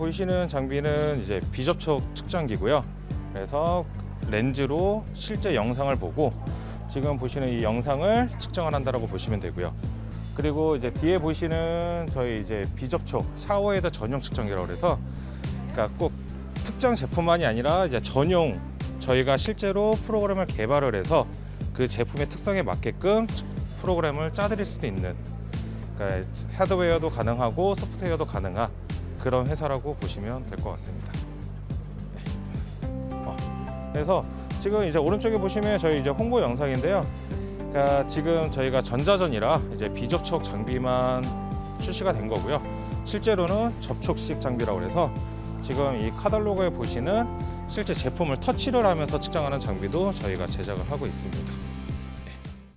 보이시는 장비는 이제 비접촉 측정기고요. 그래서 렌즈로 실제 영상을 보고 지금 보시는 이 영상을 측정을 한다라고 보시면 되고요. 그리고 이제 뒤에 보시는 저희 이제 비접촉 샤워헤드 전용 측정기라고 그래서 그러니까 꼭 특정 제품만이 아니라 이제 전용 저희가 실제로 프로그램을 개발을 해서 그 제품의 특성에 맞게끔 프로그램을 짜드릴 수도 있는 그러니까 하드웨어도 가능하고 소프트웨어도 가능한 그런 회사라고 보시면 될 것 같습니다. 네. 어, 그래서 지금 이제 오른쪽에 보시면 저희 이제 홍보 영상인데요. 그러니까 지금 저희가 전자전이라 이제 비접촉 장비만 출시가 된 거고요. 실제로는 접촉식 장비라고 해서 지금 이 카탈로그에 보시는 실제 제품을 터치를 하면서 측정하는 장비도 저희가 제작을 하고 있습니다.